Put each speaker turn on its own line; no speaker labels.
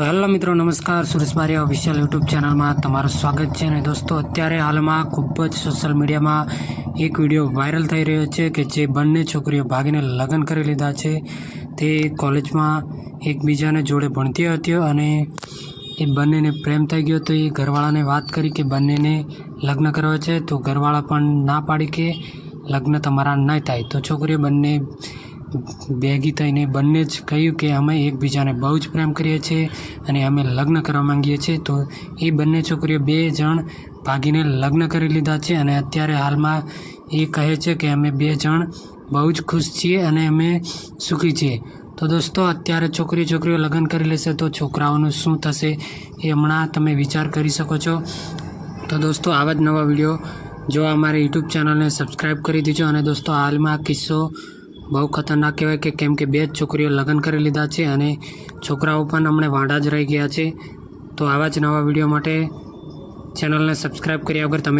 તો હેલો મિત્રો, નમસ્કાર. સુરેશ બારિયા ઓફિશિયલ યુટ્યુબ ચેનલમાં તમારું સ્વાગત છે. અને દોસ્તો, અત્યારે હાલમાં ખૂબ જ સોશિયલ મીડિયામાં એક વીડિયો વાયરલ થઈ રહ્યો છે કે જે બંને છોકરીઓ ભાગીને લગ્ન કરી લીધા છે. તે કોલેજમાં એકબીજાને જોડે ભણતી હતી અને એ બંનેને પ્રેમ થઈ ગયો. તો એ ઘરવાળાને વાત કરી કે બંનેને લગ્ન કરવા છે. તો ઘરવાળા પણ ના પાડી કે લગ્ન તમારા નહીં થાય. તો છોકરીઓ બંને ભેગી થઈને બંને જ કહ્યું કે અમે એકબીજાને બહુ જ પ્રેમ કરીએ છીએ અને અમે લગ્ન કરવા માંગીએ છીએ. તો એ બંને છોકરીઓ બે જણ ભાગીને લગ્ન કરી લીધા છે અને અત્યારે હાલમાં એ કહે છે કે અમે બે જણ બહુ જ ખુશ છીએ અને અમે સુખી છીએ. તો દોસ્તો, અત્યારે છોકરી છોકરીઓ લગ્ન કરી લેશે તો છોકરાઓનું શું થશે એ હમણાં તમે વિચાર કરી શકો છો. તો દોસ્તો, આવા જ નવા વીડિયો જો અમારી યુટ્યુબ ચેનલને સબસ્ક્રાઈબ કરી દીજો અને દોસ્તો, હાલમાં કિસ્સો બહુ ખતરનાક કહેવાય કે કેમ કે બે જ છોકરીઓ લગ્ન કરી લીધા છે અને છોકરાઓ પણ હમણાં વાંડા જ રહી ગયા છે. તો આવા જ નવા વીડિયો માટે ચેનલને સબસ્ક્રાઈબ કર્યા વગર તમે